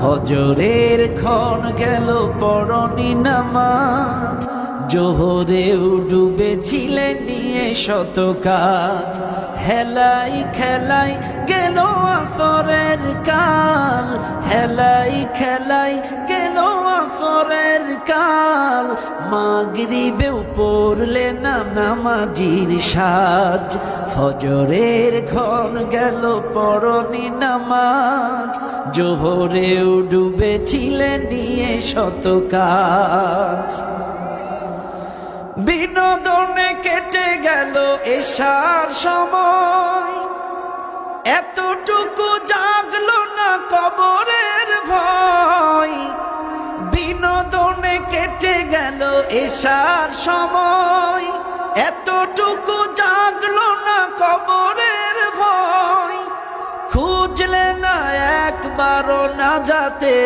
ফজরের ক্ষণ গেল পরনি নামাজ। জোহরেও ডুবেছিলেন নিয়ে শত কাজ। হেলাই খেলাই গেল আসরের কাল? হেলাই খেলাই গেল আসরের কাল? মাগরিবেও পড়লে না নামাজির সাজ। ফজরের ক্ষণ গেল পরনি নামাজ। জোহরেও ডুবেছিলেন নিয়ে শত কাজ। বিনোদনে কেটে গেল এসার সময়। এতটুকু জাগলো না কবরের কেটে গেল এসার সময়। এতটুকু জাগলো না কবরের ভয়। খুঁজলে না একবারও না যাতে